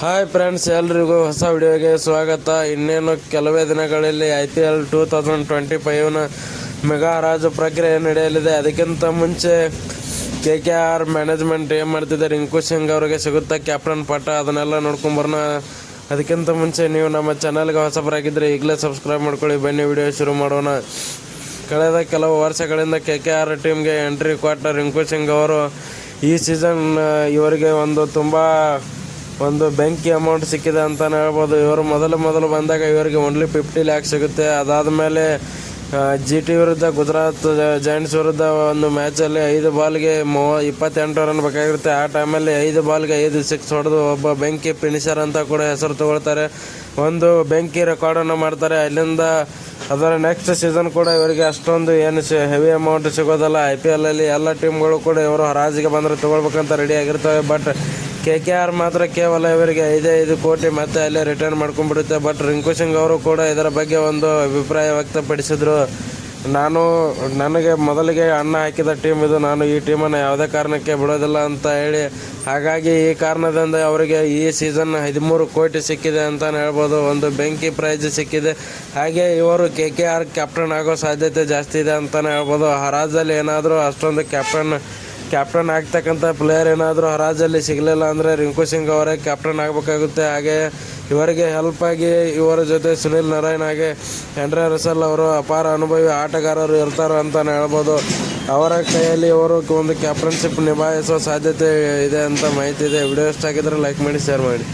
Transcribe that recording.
Hi friends ಎಲ್ರಿಗೂ ಹೊಸ ವಿಡಿಯೋಗೆ ಸ್ವಾಗತ. ಇನ್ನೇನು ಕೆಲವೇ ದಿನಗಳಲ್ಲಿ I P L two thousand twenty ಫೈವ್ನ mega ಹರಾಜು ಪ್ರಕ್ರಿಯೆ ನಡೆಯಲಿದೆ. ಅದಕ್ಕಿಂತ ಮುಂಚೆ ಕೆ ಕೆ ಆರ್ ಮ್ಯಾನೇಜ್ಮೆಂಟ್ ಏನು ಮಾಡ್ತಿದ್ದಾರೆ? ರಿಂಕು ಸಿಂಗ್ ಅವರಿಗೆ ಸಿಗುತ್ತಾ? ಕ್ಯಾಪ್ಟನ್ ಪಟ್ಟ ಅದನ್ನೆಲ್ಲ ನೋಡ್ಕೊಂಬರೋಣ ಅದಕ್ಕಿಂತ ಮುಂಚೆ ನೀವು ನಮ್ಮ ಚಾನಲ್ಗೆ ಹೊಸಬರಾಗಿದ್ದರೆ ಈಗಲೇ ಸಬ್ಸ್ಕ್ರೈಬ್ ಮಾಡ್ಕೊಳ್ಳಿ. ಬನ್ನಿ, ವಿಡಿಯೋ ಶುರು ಮಾಡೋಣ. ಕಳೆದ ಕೆಲವು ವರ್ಷಗಳಿಂದ ಕೆ ಕೆ ಆರ್ ಟೀಮ್ಗೆ ಎಂಟ್ರಿ ಕೊಟ್ಟ ರಿಂಕು ಸಿಂಗ್ ಅವರು ಈ ಸೀಸನ್ ಇವರಿಗೆ ಒಂದು ತುಂಬ ಒಂದು ಬೆಂಕಿ ಅಮೌಂಟ್ ಸಿಕ್ಕಿದೆ ಅಂತಲೇ ಹೇಳ್ಬೋದು. ಇವರು ಮೊದಲು ಮೊದಲು ಬಂದಾಗ ಇವರಿಗೆ ಓನ್ಲಿ ಫಿಫ್ಟಿ ಲ್ಯಾಕ್ ಸಿಗುತ್ತೆ. ಅದಾದ ಮೇಲೆ ಜಿ ಟಿ ವಿರುದ್ಧ, ಗುಜರಾತ್ ಜೈಂಟ್ಸ್ ವಿರುದ್ಧ ಒಂದು ಮ್ಯಾಚಲ್ಲಿ ಐದು ಬಾಲ್ಗೆ ಮೂವ ಇಪ್ಪತ್ತೆಂಟು ರನ್ ಬೇಕಾಗಿರುತ್ತೆ. ಆ ಟೈಮಲ್ಲಿ ಐದು ಬಾಲ್ಗೆ ಐದು ಸಿಕ್ಸ್ ಹೊಡೆದು ಒಬ್ಬ ಬೆಂಕಿ ಫಿನಿಷರ್ ಅಂತ ಕೂಡ ಹೆಸರು ತಗೊಳ್ತಾರೆ. ಒಂದು ಬೆಂಕಿ ರೆಕಾರ್ಡನ್ನು ಮಾಡ್ತಾರೆ. ಅಲ್ಲಿಂದ ಅದರ ನೆಕ್ಸ್ಟ್ ಸೀಸನ್ ಕೂಡ ಇವರಿಗೆ ಅಷ್ಟೊಂದು ಏನು ಹೆವಿ ಅಮೌಂಟ್ ಸಿಗೋದಲ್ಲ. ಐ ಪಿ ಎಲ್ ಎಲ್ಲ ಟೀಮ್ಗಳು ಕೂಡ ಇವರು ಹರಾಜಿಗೆ ಬಂದರೆ ತಗೊಳ್ಬೇಕಂತ ರೆಡಿ ಆಗಿರ್ತವೆ. ಬಟ್ ಕೆ ಕೆ ಆರ್ ಮಾತ್ರ ಕೇವಲ ಇವರಿಗೆ ಐದೇ ಐದು ಕೋಟಿ ಮತ್ತೆ ಅಲ್ಲೇ ರಿಟರ್ನ್ ಮಾಡ್ಕೊಂಡ್ಬಿಡುತ್ತೆ. ಬಟ್ ರಿಂಕು ಸಿಂಗ್ ಅವರು ಕೂಡ ಇದರ ಬಗ್ಗೆ ಒಂದು ಅಭಿಪ್ರಾಯ ವ್ಯಕ್ತಪಡಿಸಿದ್ರು. ನಾನು, ನನಗೆ ಮೊದಲಿಗೆ ಅನ್ನ ಹಾಕಿದ ಟೀಮ್ ಇದು. ನಾನು ಈ ಟೀಮನ್ನು ಯಾವುದೇ ಕಾರಣಕ್ಕೆ ಬಿಡೋದಿಲ್ಲ ಅಂತ ಹೇಳಿ. ಹಾಗಾಗಿ ಈ ಕಾರಣದಿಂದ ಅವರಿಗೆ ಈ ಸೀಸನ್ ಹದಿಮೂರು ಕೋಟಿ ಸಿಕ್ಕಿದೆ ಅಂತಲೇ ಹೇಳ್ಬೋದು. ಒಂದು ಬೆಂಕಿ ಪ್ರೈಜ್ ಸಿಕ್ಕಿದೆ. ಹಾಗೆ ಇವರು ಕೆ ಕೆ ಆರ್ ಕ್ಯಾಪ್ಟನ್ ಆಗೋ ಸಾಧ್ಯತೆ ಜಾಸ್ತಿ ಇದೆ ಅಂತಲೇ ಹೇಳ್ಬೋದು. ಹರಾಜಲ್ಲಿ ಏನಾದರೂ ಅಷ್ಟೊಂದು ಕ್ಯಾಪ್ಟನ್ ಕ್ಯಾಪ್ಟನ್ ಆಗ್ತಕ್ಕಂಥ ಪ್ಲೇಯರ್ ಏನಾದರೂ ಹರಾಜಲ್ಲಿ ಸಿಗಲಿಲ್ಲ ಅಂದರೆ ರಿಂಕು ಸಿಂಗ್ ಅವರೇ ಕ್ಯಾಪ್ಟನ್ ಆಗಬೇಕಾಗುತ್ತೆ. ಹಾಗೆ ಇವರಿಗೆ ಹೆಲ್ಪ್ ಆಗಿ ಇವರ ಜೊತೆ ಸುನಿಲ್ ನಾರಾಯಣ್ ಹಾಗೆ ಹೆಂಡ್ರೆ ರಸಲ್ ಅವರು ಅಪಾರ ಅನುಭವಿ ಆಟಗಾರರು ಇರ್ತಾರೆ ಅಂತಲೇ ಹೇಳ್ಬೋದು. ಅವರ ಕೈಯಲ್ಲಿ ಇವರು ಒಂದು ಕ್ಯಾಪ್ಟನ್ಶಿಪ್ ನಿಭಾಯಿಸುವ ಸಾಧ್ಯತೆ ಇದೆ ಅಂತ ಮಾಹಿತಿ ಇದೆ. ವಿಡಿಯೋ ಇಷ್ಟ ಆಗಿದ್ರೆ ಲೈಕ್ ಮಾಡಿ ಶೇರ್ ಮಾಡಿ.